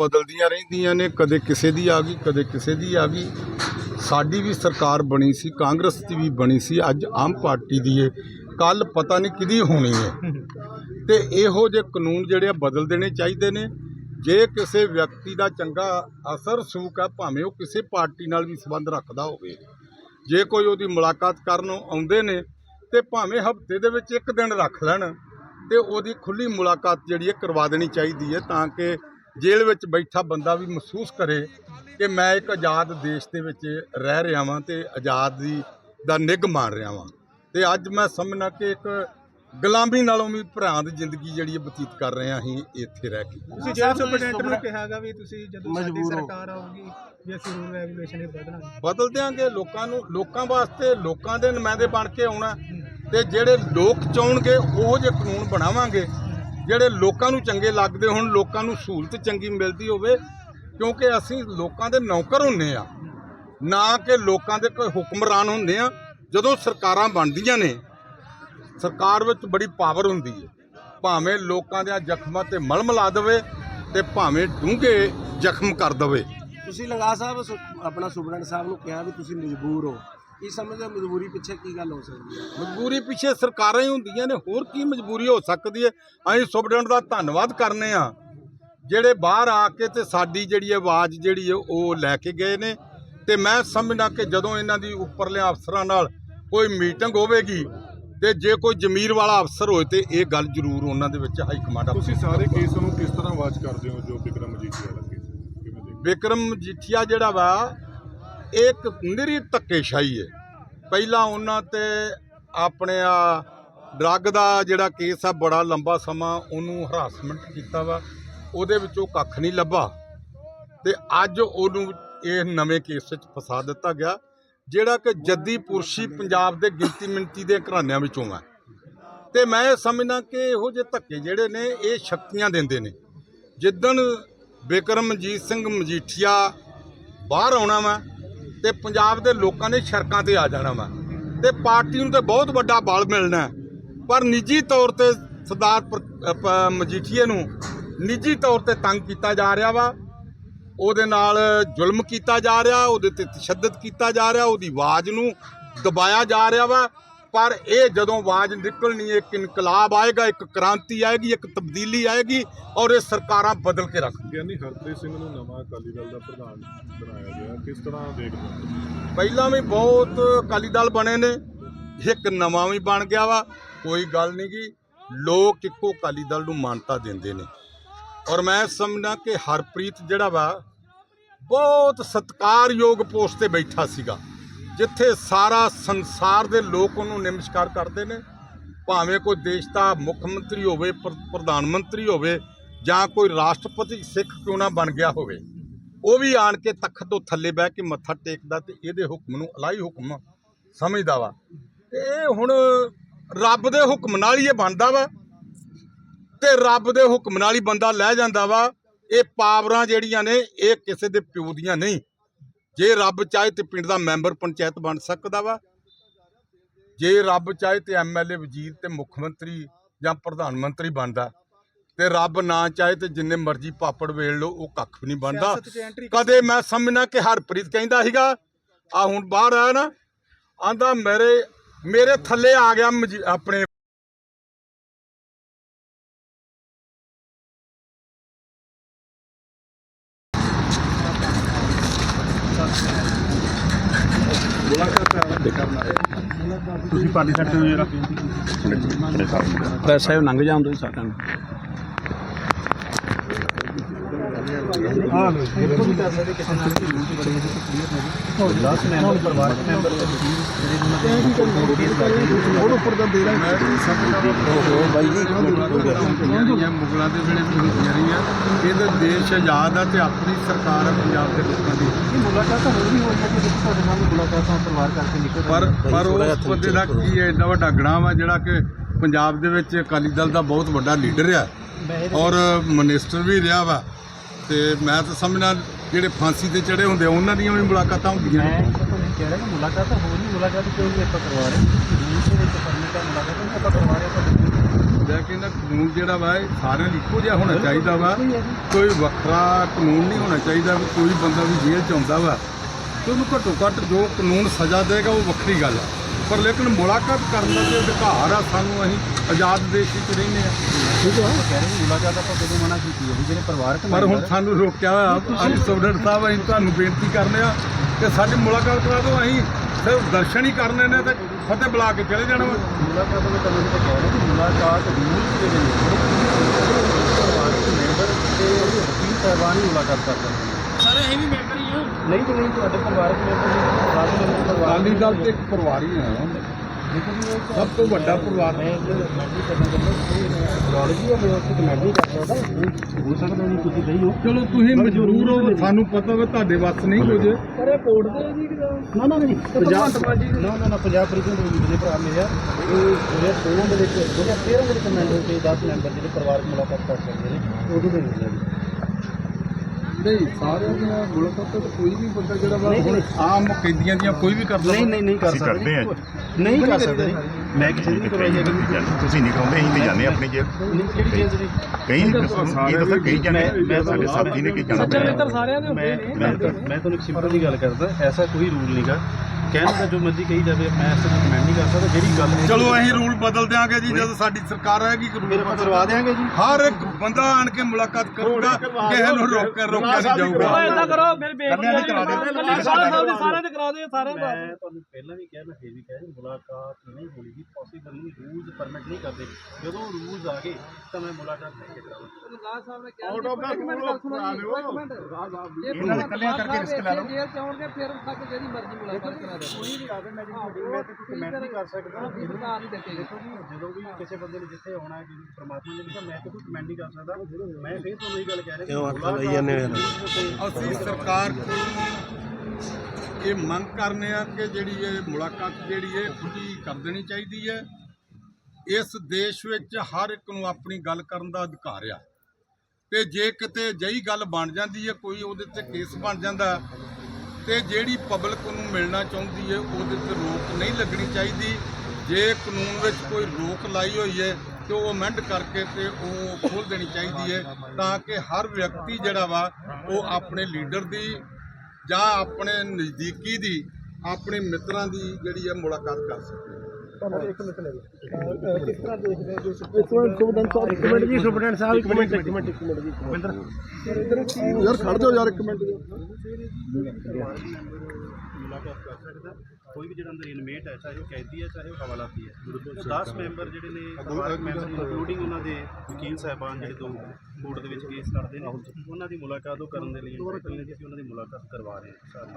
ਬਦਲਦੀਆਂ ਰਹਿੰਦੀਆਂ ਨੇ, ਕਦੇ ਕਿਸੇ ਦੀ ਆ ਗਈ, ਕਦੇ ਕਿਸੇ ਦੀ ਆ ਗਈ। ਸਾਡੀ ਵੀ ਸਰਕਾਰ ਬਣੀ ਸੀ, ਕਾਂਗਰਸ ਦੀ ਵੀ ਬਣੀ ਸੀ, ਅੱਜ ਆਮ ਪਾਰਟੀ ਦੀ ਏ। ਕੱਲ ਪਤਾ ਨਹੀਂ ਕਿਹਦੀ ਹੋਣੀ ਹੈ ਤੇ ਇਹੋ ਜਿਹੇ ਕਾਨੂੰਨ ਜਿਹੜੇ ਆ ਬਦਲ ਦੇਣੇ ਚਾਹੀਦੇ ਨੇ। ਜੇ ਕਿਸੇ ਵਿਅਕਤੀ ਦਾ ਚੰਗਾ ਅਸਰ ਸੂਕ ਹੈ ਭਾਵੇਂ ਉਹ ਕਿਸੇ ਪਾਰਟੀ ਨਾਲ ਵੀ ਸੰਬੰਧ ਰੱਖਦਾ ਹੋਵੇ। ਜੇ ਕੋਈ ਉਹਦੀ ਮੁਲਾਕਾਤ ਕਰਨ ਆਉਂਦੇ ਨੇ ਤੇ ਭਾਵੇਂ ਹਫ਼ਤੇ ਦੇ ਵਿੱਚ ਇੱਕ ਦਿਨ ਰੱਖ ਲੈਣ ਤੇ ਉਹਦੀ ਖੁੱਲੀ ਮੁਲਾਕਾਤ ਜਿਹੜੀ ਹੈ ਕਰਵਾ ਦੇਣੀ ਚਾਹੀਦੀ ਹੈ ਤਾਂ ਕਿ ਜੇਲ੍ਹ ਵਿੱਚ ਬੈਠਾ ਬੰਦਾ ਵੀ ਮਹਿਸੂਸ ਕਰੇ ਕਿ ਮੈਂ ਇੱਕ ਆਜ਼ਾਦ ਦੇਸ਼ ਦੇ ਵਿੱਚ ਰਹਿ ਰਿਹਾ ਵਾਂ ਤੇ ਆਜ਼ਾਦੀ ਦਾ ਨਿੱਘ ਮਾਣ ਰਿਹਾ ਵਾਂ। ਤੇ ਅੱਜ ਮੈਂ ਸਮਝਣਾ ਕਿ ਇੱਕ ਗੁਲਾਮੀ ਨਾਲੋਂ ਵੀ ਭਰਾ ਦੀ ਜ਼ਿੰਦਗੀ ਜਿਹੜੀ ਹੈ ਬਤੀਤ ਕਰ ਰਹੇ ਹਾਂ ਅਸੀਂ ਇੱਥੇ ਰਹਿ ਕੇ। ਤੁਸੀਂ ਜੇਲ੍ਹ ਸੁਪਰਡੈਂਟ ਨੂੰ ਕਿਹਾਗਾ ਵੀ ਤੁਸੀਂ ਜਦੋਂ ਸਾਡੀ ਸਰਕਾਰ ਆਊਗੀ ਵੀ ਅਸੀਂ ਰੂਲ ਰੈਗੂਲੇਸ਼ਨ ਹੀ। ਬਦਲਾਂਗੇ ਬਦਲ ਦਿਆਂਗੇ ਲੋਕਾਂ ਨੂੰ ਲੋਕਾਂ ਵਾਸਤੇ ਲੋਕਾਂ ਦੇ ਨੁਮਾਇੰਦੇ ਬਣ ਕੇ ਆਉਣਾ ਤੇ ਜਿਹੜੇ ਲੋਕ ਚਾਹਣਗੇ ਉਹੋ ਜਿਹੇ ਕਾਨੂੰਨ ਬਣਾਵਾਂਗੇ ਜਿਹੜੇ ਲੋਕਾਂ ਨੂੰ ਚੰਗੇ ਲੱਗਦੇ ਹੋਣ, ਲੋਕਾਂ ਨੂੰ ਸਹੂਲਤ ਚੰਗੀ ਮਿਲਦੀ ਹੋਵੇ, ਕਿਉਂਕਿ ਅਸੀਂ ਲੋਕਾਂ ਦੇ ਨੌਕਰ ਹੁੰਨੇ ਆ। ਨਾ ਕਿ ਲੋਕਾਂ ਦੇ ਕੋਈ ਹੁਕਮਰਾਨ ਹੁੰਦੇ ਆ। ਜਦੋਂ ਸਰਕਾਰਾਂ ਬਣਦੀਆਂ ਨੇ, ਸਰਕਾਰ ਵਿੱਚ ਬੜੀ ਪਾਵਰ ਹੁੰਦੀ ਹੈ ਭਾਵੇਂ ਲੋਕਾਂ ਦੇ ਜ਼ਖਮਾਂ ਤੇ ਮਲਮ ਲਾ ਦੇਵੇ ਤੇ ਭਾਵੇਂ ਡੂੰਘੇ ਜ਼ਖਮ ਕਰ ਦੇਵੇ। ਤੁਸੀਂ ਲਗਾ ਸਾਹਿਬ, ਸੁ- ਆਪਣਾ ਸੁਪਰਡੈਂਟ ਸਾਹਿਬ ਨੂੰ ਕਿਹਾ ਵੀ ਤੁਸੀਂ ਮਜਬੂਰ ਹੋ। ਕੀ ਸਮਝਦੇ ਮਜਬੂਰੀ ਪਿੱਛੇ ਕੀ ਗੱਲ ਹੋ ਸਕਦੀ ਹੈ? ਮਜਬੂਰੀ ਪਿੱਛੇ ਸਰਕਾਰਾਂ ਹੀ ਹੁੰਦੀਆਂ ਨੇ ਹੋਰ ਕੀ ਮਜਬੂਰੀ ਹੋ ਸਕਦੀ ਹੈ? ਅਸੀਂ ਸੁਪਰਡੈਂਟ ਦਾ ਧੰਨਵਾਦ ਕਰਨੇ ਆ ਜਿਹੜੇ ਬਾਹਰ ਆ ਕੇ ਤੇ ਸਾਡੀ ਜਿਹੜੀ ਆਵਾਜ਼ ਜਿਹੜੀ ਹੈ ਉਹ ਲੈ ਕੇ ਗਏ ਨੇ ਤੇ ਮੈਂ ਸਮਝਦਾ ਕਿ ਜਦੋਂ ਇਹਨਾਂ ਦੀ ਉੱਪਰਲੇ ਅਫਸਰਾਂ ਨਾਲ ਕੋਈ ਮੀਟਿੰਗ ਹੋਵੇਗੀ ਤੇ ਜੇ ਕੋਈ ਜ਼ਮੀਰ ਵਾਲਾ ਅਫਸਰ ਹੋਏ ਤੇ ਇਹ ਗੱਲ ਜ਼ਰੂਰ ਉਹਨਾਂ ਦੇ ਵਿੱਚ ਹਾਈ ਕਮਾਂਡ ਤੁਸੀਂ ਸਾਰੇ ਕੇਸ ਨੂੰ ਕਿਸ ਤਰ੍ਹਾਂ ਵਾਚ ਕਰਦੇ ਹੋ ਜੋ ਵਿਕਰਮ ਮਜੀਠੀਆ ਦੇਖਦੇ ਵਿਕਰਮ ਮਜੀਠੀਆ ਜਿਹੜਾ ਵਾ ਇਹ ਇੱਕ ਨਿਰੀ ਧੱਕੇਸ਼ਾਹੀ ਹੈ ਪਹਿਲਾਂ ਉਹਨਾਂ ਤੇ ਆਪਣੇ ਆ ਡਰੱਗ ਦਾ ਜਿਹੜਾ ਕੇਸ ਆ, ਬੜਾ ਲੰਬਾ ਸਮਾਂ ਉਹਨੂੰ ਹਰਾਸਮੈਂਟ ਕੀਤਾ ਵਾ। ਉਹਦੇ ਵਿੱਚੋਂ ਕੱਖ ਨਹੀਂ ਲੱਭਾ। ਤੇ ਅੱਜ ਉਹਨੂੰ ਇਹ ਨਵੇਂ ਕੇਸ ਵਿੱਚ ਫਸਾ ਦਿੱਤਾ ਗਿਆ, ਜਿਹੜਾ ਕਿ ਜੱਦੀ ਪੁਰਸ਼ੀ ਪੰਜਾਬ ਦੇ ਗਿਣਤੀ ਮਿੰਤੀ ਦੇ ਘਰਾਣਿਆਂ ਵਿੱਚੋਂ ਆ। ਤੇ ਮੈਂ ਇਹ ਸਮਝਦਾ ਕਿ ਇਹੋ ਜਿਹੇ ਧੱਕੇ ਜਿਹੜੇ ਨੇ, ਇਹ ਸ਼ਕਤੀਆਂ ਦਿੰਦੇ ਨੇ। ਜਿੱਦਣ ਬਿਕਰਮਜੀਤ ਸਿੰਘ ਮਜੀਠੀਆ ਬਾਹਰ ਆਉਣਾ ਵਾ ਤੇ ਪੰਜਾਬ ਦੇ ਲੋਕਾਂ ਨੇ ਸੜਕਾਂ ਤੇ ਆ ਜਾਣਾ ਵਾ। ਤੇ ਪਾਰਟੀ ਨੂੰ ਤੇ ਬਹੁਤ ਵੱਡਾ ਬਲ ਮਿਲਣਾ ਪਰ ਨਿੱਜੀ ਤੌਰ ਤੇ ਸਰਦਾਰ ਮਜੀਠੀਏ ਨੂੰ ਨਿੱਜੀ ਤੌਰ ਤੇ ਤੰਗ ਕੀਤਾ ਜਾ ਰਿਹਾ ਵਾ। ਉਹਦੇ ਨਾਲ ਜ਼ੁਲਮ ਕੀਤਾ ਜਾ ਰਿਹਾ, ਉਹਦੇ ਤੇ ਤਸ਼ੱਦਦ ਕੀਤਾ ਜਾ ਰਿਹਾ, ਉਹਦੀ ਆਵਾਜ਼ ਨੂੰ ਦਬਾਇਆ ਜਾ ਰਿਹਾ ਵਾ। ਪਰ ਇਹ ਜਦੋਂ ਆਵਾਜ਼ ਨਿਕਲਣੀ ਇੱਕ ਇਨਕਲਾਬ ਆਏਗਾ ਇੱਕ ਕ੍ਰਾਂਤੀ ਆਏਗੀ ਇੱਕ ਤਬਦੀਲੀ ਆਏਗੀ ਔਰ ਇਹ ਸਰਕਾਰਾਂ ਬਦਲ ਕੇ ਰੱਖ ਗਿਆਨੀ ਹਰਪ੍ਰੀਤ ਸਿੰਘ ਨੂੰ ਨਵਾਂ ਅਕਾਲੀ ਦਲ ਦਾ ਪ੍ਰਧਾਨ ਬਣਾਇਆ ਗਿਆ ਕਿਸ ਤਰ੍ਹਾਂ ਦੇਖਦੇ ਹੋ ਪਹਿਲਾਂ ਵੀ ਬਹੁਤ ਅਕਾਲੀ ਦਲ ਬਣੇ ਨੇ ਇੱਕ ਨਵਾਂ ਵੀ ਬਣ ਗਿਆ ਵਾ। ਕੋਈ ਗੱਲ ਨਹੀਂ ਗੀ ਲੋਕ ਇੱਕੋ ਅਕਾਲੀ ਦਲ ਨੂੰ ਮਾਨਤਾ ਦਿੰਦੇ ਨੇ। ਔਰ ਮੈਂ ਸਮਝਦਾ ਕਿ ਹਰਪ੍ਰੀਤ ਜਿਹੜਾ ਵਾ ਬਹੁਤ ਸਤਿਕਾਰਯੋਗ ਪੋਸਟ ਤੇ ਬੈਠਾ ਸੀਗਾ। ਜਿੱਥੇ ਸਾਰਾ ਸੰਸਾਰ ਦੇ ਲੋਕ ਉਹਨੂੰ ਨਮਸਕਾਰ ਕਰਦੇ ਨੇ, ਭਾਵੇਂ ਕੋਈ ਦੇਸ਼ ਦਾ ਮੁੱਖ ਮੰਤਰੀ ਹੋਵੇ ਪ੍ਰਧਾਨ ਮੰਤਰੀ ਹੋਵੇ, ਜਾਂ ਕੋਈ ਰਾਸ਼ਟਰਪਤੀ ਸਿੱਖ ਕਿਉਂ ਨਾ ਬਣ ਗਿਆ ਹੋਵੇ, ਉਹ ਵੀ ਆਣ ਕੇ ਤਖਤ ਤੋਂ ਥੱਲੇ ਬਹਿ ਕੇ ਮੱਥਾ ਟੇਕਦਾ ਤੇ ਇਹਦੇ ਹੁਕਮ ਨੂੰ ਅਲਾਈ ਹੁਕਮ ਸਮਝਦਾ ਵਾ। ਇਹ ਹੁਣ ਰੱਬ ਦੇ ਹੁਕਮ ਨਾਲ ਹੀ ਇਹ ਬਣਦਾ ਵਾ ਤੇ ਰੱਬ ਦੇ ਹੁਕਮ ਨਾਲ ਹੀ ਬੰਦਾ ਲੈ ਜਾਂਦਾ ਵਾ। ਇਹ ਪਾਵਰਾਂ ਜਿਹੜੀਆਂ ਨੇ, ਇਹ ਕਿਸੇ ਦੇ ਪਿਓ ਦੀਆਂ ਨਹੀਂ। ਜੇ ਰੱਬ ਚਾਹੇ ਤੇ ਪਿੰਡ ਦਾ ਮੈਂਬਰ ਪੰਚਾਇਤ ਬਣ ਸਕਦਾ ਵਾ। ਜੇ ਰੱਬ ਚਾਹੇ ਤੇ ਐਮਐਲਏ ਵਜ਼ੀਰ ਤੇ ਮੁੱਖ ਮੰਤਰੀ ਜਾਂ ਪ੍ਰਧਾਨ ਮੰਤਰੀ ਬਣਦਾ। ਤੇ ਰੱਬ ਨਾ ਚਾਹੇ ਤੇ ਜਿੰਨੇ ਮਰਜ਼ੀ ਪਾਪੜ ਵੇਲ ਲਓ ਉਹ ਕੱਖ ਵੀ ਨਹੀਂ ਬਣਦਾ। ਕਦੇ ਮੈਂ ਸਮਝਣਾ ਕਿ ਹਰਪ੍ਰੀਤ ਕਹਿੰਦਾ ਸੀਗਾ ਆ ਹੁਣ ਬਾਹਰ ਆਇਆ ਨਾ ਆਂਦਾ ਮੇਰੇ ਮੇਰੇ ਥੱਲੇ ਆ ਗਿਆ ਆਪਣੇ ਤੁਸੀਂ ਪਾਰਟੀ ਸੈਕਟਰ ਨੂੰ ਜਿਹੜਾ ਪ੍ਰੈਸ ਸਾਹਿਬ ਲੰਘ ਜਾਣ ਦੋ ਸਾਰਿਆਂ ਨੂੰ। ਜਿਹੜੀਆਂ ਮੁਗਲਾਂ ਦੇ ਵੇਲੇ ਤੋਂ ਹੁੰਦੀਆਂ ਰਹੀਆਂ ਇਹਦਾ ਦੇਸ਼ ਆਜ਼ਾਦ ਆ ਤੇ ਆਪਣੀ ਸਰਕਾਰ ਆ ਪੰਜਾਬ ਦੇ ਲੋਕਾਂ ਦੀ ਮੁਲਾਕਾਤਾਂ ਹੋਰ ਵੀ ਹੋਈਆਂ ਕਿ ਤੁਹਾਡੇ ਨਾਲ ਮੁਲਾਕਾਤਾਂ ਪਰਿਵਾਰ ਕਰਕੇ ਨਿਕਲ ਪਰ ਪਰ ਉਸ ਬੰਦੇ ਦਾ ਕੀ ਹੈ? ਇੰਨਾ ਵੱਡਾ ਗਣਾ ਵਾ ਜਿਹੜਾ ਕਿ ਪੰਜਾਬ ਦੇ ਵਿੱਚ ਅਕਾਲੀ ਦਲ ਦਾ ਬਹੁਤ ਵੱਡਾ ਲੀਡਰ ਆ। ਔਰ ਮਿਨਿਸਟਰ ਵੀ ਰਿਹਾ ਵਾ। ਤੇ ਮੈਂ ਤਾਂ ਸਮਝਣਾ ਜਿਹੜੇ ਫਾਂਸੀ ਤੇ ਚੜੇ ਹੁੰਦੇ ਆ, ਉਹਨਾਂ ਦੀਆਂ ਵੀ ਮੁਲਾਕਾਤਾਂ ਹੁੰਦੀਆਂ ਨੇ। ਮੈਂ ਤੁਹਾਨੂੰ ਕਹਿ ਰਿਹਾ ਕਿ ਮੁਲਾਕਾਤਾਂ ਹੋਰ ਵੀ ਮੁਲਾਕਾਤ ਕਿਉਂ ਨਹੀਂ ਆਪਾਂ ਕਰਵਾ ਰਹੇ ਦੇ ਵਿੱਚ ਹੈ ਮੁਲਾਕਾਤਾਂ ਆਪਾਂ ਕਰਵਾ ਰਹੇ ਆਪਾਂ ਨਾ ਕਾਨੂੰਨ ਜਿਹੜਾ ਵਾ ਇਹ ਸਾਰਿਆਂ ਲਈ ਇੱਕੋ ਜਿਹਾ ਹੋਣਾ ਚਾਹੀਦਾ ਵਾ। ਕੋਈ ਵੱਖਰਾ ਕਾਨੂੰਨ ਨਹੀਂ ਹੋਣਾ ਚਾਹੀਦਾ ਵੀ ਕੋਈ ਬੰਦਾ ਵੀ ਜੇਲ੍ਹ ਚ ਆਉਂਦਾ ਵਾ। ਤੇ ਉਹਨੂੰ ਘੱਟੋ ਘੱਟ ਜੋ ਕਾਨੂੰਨ ਸਜ਼ਾ ਦੇਗਾ ਉਹ ਵੱਖਰੀ ਗੱਲ ਆ। ਪਰ ਲੇਕਿਨ ਮੁਲਾਕਾਤ ਕਰਨ ਦਾ ਤੇ ਅਧਿਕਾਰ ਆ ਸਾਨੂੰ ਅਸੀਂ ਆਜ਼ਾਦ ਦੇਸ਼ ਵਿੱਚ ਰਹਿੰਦੇ ਆ ਠੀਕ ਹੈ। ਕਹਿ ਰਹੇ ਮੁਲਾਕਾਤ ਆਪਾਂ ਕਦੋਂ ਮਨਾ ਕੀਤੀ ਹੈ? ਜਿਹੜੇ ਪਰਿਵਾਰਕ ਪਰ ਹੁਣ ਸਾਨੂੰ ਰੋਕਿਆ ਹੋਇਆ ਅੱਜ ਸੋਡਰ ਸਾਹਿਬ ਅਸੀਂ ਤੁਹਾਨੂੰ ਬੇਨਤੀ ਕਰਨੇ ਆ ਕਿ ਸਾਡੀ ਮੁਲਾਕਾਤ ਕਰਾ ਦਿਓ ਅਸੀਂ ਸਿਰਫ ਦਰਸ਼ਨ ਹੀ ਕਰਨੇ ਨੇ ਤੇ ਫਤਿਹ ਬੁਲਾ ਕੇ ਚਲੇ ਜਾਣਾ ਮੁਲਾਕਾਤ ਦੇ ਤੁਹਾਨੂੰ ਤਾਂ ਕਹਿ ਰਹੇ ਕਿ ਮੁਲਾਕਾਤ ਰੂਲ ਦੇ ਵਿੱਚ ਪਰਿਵਾਰਕ ਮੈਂਬਰ ਤੇ ਵਕੀਲ ਸਾਹਿਬਾਨ ਹੀ ਮੁਲਾਕਾਤ ਕਰ ਸਕਦੇ ਸਾਰੇ ਇਹ ਵੀ ਮੈਂਬਰ ਹੀ ਆ ਨਹੀਂ ਤੇ ਨਹੀਂ ਤੁਹਾਡੇ ਪਰਿਵਾਰਕ ਮੈਂਬਰ ਅਕਾਲੀ ਦਲ ਤੇ ਇੱਕ ਪਰਿਵਾਰ ਹੀ ਆ ਸਭ ਤੋਂ ਵੱਡਾ ਪਰਿਵਾਰ ਹੈ। ਸਕਦਾ ਹੋ ਨਹੀਂ ਤੁਸੀਂ ਸਹੀ ਹੋ ਚਲੋ ਤੁਸੀਂ ਮਜਬੂਰ ਹੋ ਸਾਨੂੰ ਪਤਾ ਵਾ ਤੁਹਾਡੇ ਵੱਸ ਨਹੀਂ ਕੁਝ। ਪਰ ਇਹ ਕੋਰਟ ਦੇ ਜੀ ਨਾ ਨਾ ਨਹੀਂ ਪੰਜਾਬ ਨਾ ਨਾ ਨਾ ਪੰਜਾਬ ਪ੍ਰੀਤਮ ਦੇ ਜਿਹੜੇ ਭਰਾ ਮੇਰੇ ਆ ਇਹ ਜਿਹੜੇ 16 ਦੇ ਵਿੱਚ 2013 ਦੇ ਵਿੱਚ ਮੈਂਬਰ ਤੇ 10 ਮੈਂਬਰ ਜਿਹੜੇ ਪਰਿਵਾਰਕ ਮੁਲਾਕਾਤ ਕਰ ਸਕਦੇ ਨੇ ਉਦੋਂ ਦੇ ਹੁੰਦੇ ਨੇ ਨਹੀਂ ਸਾਰਿਆਂ ਦੀਆਂ ਮੁਲਾਕਾਤਾਂ ਤਾਂ ਕੋਈ ਵੀ ਬੰਦਾ ਜਿਹੜਾ ਵਾ ਹੁਣ ਆਮ ਕੈਦੀਆਂ ਦੀਆਂ ਕੋਈ ਵੀ ਕਰਦਾ ਨਹੀਂ ਨਹੀਂ ਨਹੀਂ ਕਰ ਅਸੀਂ ਸਕਦੇ। ਕਰਦੇ ਹਾਂ ਨਹੀਂ ਕਰ ਸਕਦੇ। ਮੈਂ ਕਿਸੇ ਦੀ ਕਰਵਾਈ ਹੈਗੀ ਤੁਸੀਂ ਨਹੀਂ ਕਰਾਉਂਦੇ ਅਸੀਂ ਤੇ ਜਾਂਦੇ ਹਾਂ ਆਪਣੀ ਜੇਬ। ਨਹੀਂ ਕਿਹੜੀ ਚੀਜ਼ ਦੀ ਕਈ ਇਹ ਦੱਸੋ ਕਈ ਜਾਂਦੇ ਮੈਂ- ਸਾਡੇ ਸਾਥੀ ਨੇ ਕਈ ਜਾਣਾ ਪਿਆ ਸਾਰਿਆਂ ਦੇ ਮੈਂ ਮੈਂ ਮੈਂ ਤੁਹਾਨੂੰ ਇੱਕ ਸਿੰਪਲ ਜੀ ਗੱਲ ਕਰਦਾ। ਐਸਾ ਕੋਈ ਰੂਲ ਨਹੀਂਗਾ ਕਹਿਣ ਦਾ ਜੋ ਮਰਜ਼ੀ ਕਹੀ ਜਾਵੇ ਮੈਂ ਇਸ ਤੇ ਕਮੈਂਟ ਨਹੀਂ ਕਰ ਸਕਦਾ ਜਿਹੜੀ ਗੱਲ ਹੈ ਚਲੋ ਅਸੀਂ ਰੂਲ ਬਦਲ ਦਿਆਂਗੇ ਜੀ ਜਦੋਂ ਸਾਡੀ ਸਰਕਾਰ ਆਏਗੀ ਕਿ ਰੂਲ ਕਰਵਾ ਦੇਾਂਗੇ ਜੀ। ਹਰ ਇੱਕ ਬੰਦਾ ਆਣ ਕੇ ਮੁਲਾਕਾਤ ਕਰੂਗਾ ਕਿਸੇ ਨੂੰ ਰੋਕ ਕੇ ਰੋਕਿਆ ਨਹੀਂ ਜਾਊਗਾ। ਏਦਾਂ ਕਰੋ ਮੇਰੀ ਬੇਨਤੀ ਹੈ ਕਰਾ ਦਿਓ। ਸਾਰਿਆਂ ਦੀ ਸਾਰਿਆਂ ਦੇ ਕਰਾ ਦਿਓ ਸਾਰਿਆਂ ਦਾ ਮੈਂ ਤੁਹਾਨੂੰ ਪਹਿਲਾਂ ਵੀ ਕਿਹਾ ਮੈਂ ਫੇਰ ਵੀ ਕਿਹਾ ਜੀ, ਮੁਲਾਕਾਤ ਨਹੀਂ ਹੋਣੀ ਪੋਸੀਬਲ ਨਹੀਂ ਰੂਲਸ ਪਰਮਿਟ ਨਹੀਂ ਕਰਦੇ। ਜਦੋਂ ਰੂਲਸ ਆ ਗਏ ਤਾਂ ਮੈਂ ਮੁਲਾਕਾਤ ਲੈ ਕੇ ਕਰਾਂਗਾ। ਲਗਾ ਸਾਹਿਬ ਨੇ ਕਿਹਾ ਆਊਟ ਆਫ ਦਾ ਰੂਲ ਕਰਾ ਲਿਓ ਇਹਨਾਂ ਦੇ ਕੱਲਿਆਂ ਕਰਕੇ ਰਿਸਕ ਲੈ ਲਓ। ਜੇਲ੍ਹ ਚ ਆਉਣਗੇ ਫਿਰ ਤੱਕ ਜਿਹੜੀ ਮਰਜ਼ੀ ਮੁਲਾਕਾਤ ਕਰਾ ਦੇ ਕੋਈ ਵੀ ਆਵੇ ਮੈਂ ਮੈਂ ਤੇ ਕੋਈ ਕਮੈਂਟ ਨਹੀਂ ਕਰ ਸਕਦਾ। ਸਰਕਾਰ ਨਹੀਂ ਦਿੱਤੀ। ਦੇਖੋ ਜੀ ਜਦੋਂ ਵੀ ਕਿਸੇ ਬੰਦੇ ਨੇ ਜਿੱਥੇ ਆਉਣਾ ਹੈ ਕਿ ਪ੍ਰਮਾਤਮਾ ਨੇ ਲਿਖਿਆ ਮੈਂ ਤੇ ਕੋਈ ਕਮੈਂਟ ਨਹੀਂ ਕਰ ਸਕਦਾ। ਮੈਂ ਫੇਰ ਤੁਹਾਨੂੰ ਇਹ ਗੱਲ ਕਹਿ ਰਿਹਾ ਕਿਉਂ ਹੱਥਾਂ ਲਾਈ ਜਾਂਦੇ ਹੋ ਅਸੀਂ ਸਰਕਾਰ ਕੋਲ ਇਹ ਮੰਗ ਕਰਨੇ ਆ ਕਿ ਜਿਹੜੀ ਇਹ ਮੁਲਾਕਾਤ ਜਿਹੜੀ ਹੈ ਖੁੱਲੀ ਕਰ ਦੇਣੀ ਚਾਹੀਦੀ ਹੈ। ਇਸ ਦੇਸ਼ ਵਿੱਚ ਹਰ ਇੱਕ ਨੂੰ ਆਪਣੀ ਗੱਲ ਕਰਨ ਦਾ ਅਧਿਕਾਰ ਆ। ਤੇ ਜੇ ਕਿਤੇ ਜਈ ਗੱਲ ਬਣ ਜਾਂਦੀ ਹੈ ਕੋਈ ਉਹਦੇ ਤੇ ਕੇਸ ਬਣ ਜਾਂਦਾ ਤੇ ਜਿਹੜੀ ਪਬਲਿਕ ਨੂੰ ਮਿਲਣਾ ਚਾਹੁੰਦੀ ਹੈ, ਉਹਦੇ ਤੇ ਰੋਕ ਨਹੀਂ ਲੱਗਣੀ ਚਾਹੀਦੀ। ਜੇ ਕਾਨੂੰਨ ਵਿੱਚ ਕੋਈ ਰੋਕ ਲਾਈ ਹੋਈ ਹੈ, ਤੇ ਉਹ ਅਮੈਂਡ ਕਰਕੇ ਤੇ ਉਹ ਖੋਲ ਦੇਣੀ ਚਾਹੀਦੀ ਹੈ, ਤਾਂ ਕਿ ਹਰ ਵਿਅਕਤੀ ਜਿਹੜਾ ਵਾ, ਉਹ ਆਪਣੇ ਲੀਡਰ ਦੀ ਜਾਂ ਆਪਣੇ ਨਜ਼ਦੀਕੀ ਦੀ, ਆਪਣੇ ਮਿੱਤਰਾਂ ਦੀ ਜਿਹੜੀ ਹੈ ਮੁਲਾਕਾਤ ਕਰ ਸਕੇ। ਮਿੰਟ ਜੀ ਸੁਪਰਡੈਂਟ ਸਾਹਿਬ ਇੱਕ ਮਿੰਟ ਇੱਕ ਮਿੰਟ ਇੱਕ ਮਿੰਟ ਜੀ। ਯਾਰ ਖੜ ਜਾਓ ਯਾਰ ਇੱਕ ਮਿੰਟ। ਮੁਲਾਕਾਤ ਕਰ ਸਕਦਾ ਕੋਈ ਵੀ ਜਿਹੜਾ ਅੰਦਰ ਇਨਮੇਟ ਹੈ ਚਾਹੇ ਉਹ ਕੈਦੀ ਹੈ ਚਾਹੇ ਉਹ ਹਵਾਲਾਤੀ ਹੈ। 10 ਮੈਂਬਰ ਜਿਹੜੇ ਨੇ ਮੈਂਬਰ ਇਨਕਲੂਡਿੰਗ ਉਹਨਾਂ ਦੇ ਵਕੀਲ ਸਾਹਿਬਾਨ ਜਿਹੜੇ ਦੋ ਕੋਰਟ ਦੇ ਵਿੱਚ ਕੇਸ ਲੜਦੇ ਨੇ ਉਹਨਾਂ ਦੀ ਮੁਲਾਕਾਤ ਉਹ ਕਰਨ ਦੇ ਲਈ ਅਸੀਂ ਉਹਨਾਂ ਦੀ ਮੁਲਾਕਾਤ ਕਰਵਾ ਰਹੇ ਹਾਂ। ਸਾਰੇ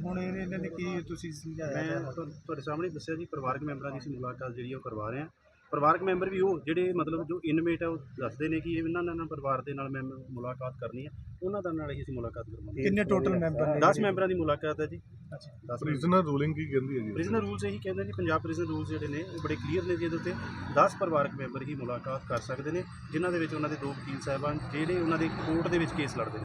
ਹੁਣ ਇਹਨਾਂ ਨੇ ਕੀ ਤੁਸੀਂ ਸਮਝਾਇਆ? ਮੈਂ ਤੁਹਾ- ਤੁਹਾਡੇ ਸਾਹਮਣੇ ਦੱਸਿਆ ਜੀ ਪਰਿਵਾਰਕ ਮੈਂਬਰਾਂ ਦੀ ਅਸੀਂ ਮੁਲਾਕਾਤ ਜਿਹੜੀ ਉਹ ਕਰਵਾ ਰਹੇ ਹਾਂ। ਪਰਿਵਾਰਕ ਮੈਂਬਰ ਵੀ ਉਹ ਜਿਹੜੇ ਮਤਲਬ ਜੋ ਇਨਮੇਟ ਹੈ ਉਹ ਦੱਸਦੇ ਨੇ ਕਿ ਇਹਨਾਂ ਨਾਲ ਪਰਿਵਾਰ ਦੇ ਨਾਲ ਮੈਂ ਮੁਲਾਕਾਤ ਕਰਨੀ ਹੈ ਉਹਨਾਂ ਦਾ ਨਾਲ ਹੀ ਅਸੀਂ ਮੁਲਾਕਾਤ ਕਰਵਾਵਾਂਗੇ ਕਿੰਨੇ ਟੋਟਲ ਮੈਂਬਰ ਨੇ 10 ਮੈਂਬਰਾਂ ਦੀ ਮੁਲਾਕਾਤ ਹੈ ਜੀ। 10 ਪ੍ਰਿਜ਼ਨਰ ਰੂਲਿੰਗ ਕੀ ਕਹਿੰਦੀ ਹੈ ਜੀ? ਪ੍ਰਿਜ਼ਨਰ ਰੂਲਸ ਇਹੀ ਕਹਿੰਦੇ ਨੇ ਪੰਜਾਬ ਪ੍ਰਿਜ਼ਨ ਰੂਲਸ ਜਿਹੜੇ ਨੇ ਉਹ ਬੜੇ ਕਲੀਅਰ ਨੇ ਜੀ ਇਹਦੇ ਉੱਤੇ। 10 ਪਰਿਵਾਰਕ ਮੈਂਬਰ ਹੀ ਮੁਲਾਕਾਤ ਕਰ ਸਕਦੇ ਨੇ ਜਿਨ੍ਹਾਂ ਦੇ ਵਿੱਚ ਉਹਨਾਂ ਦੇ ਦੋ ਵਕੀਲ ਸਾਹਿਬਾਨ ਜਿਹੜੇ ਉਹਨਾਂ ਦੇ ਕੋਰਟ ਦੇ ਵਿੱਚ ਕੇਸ ਲੜਦੇ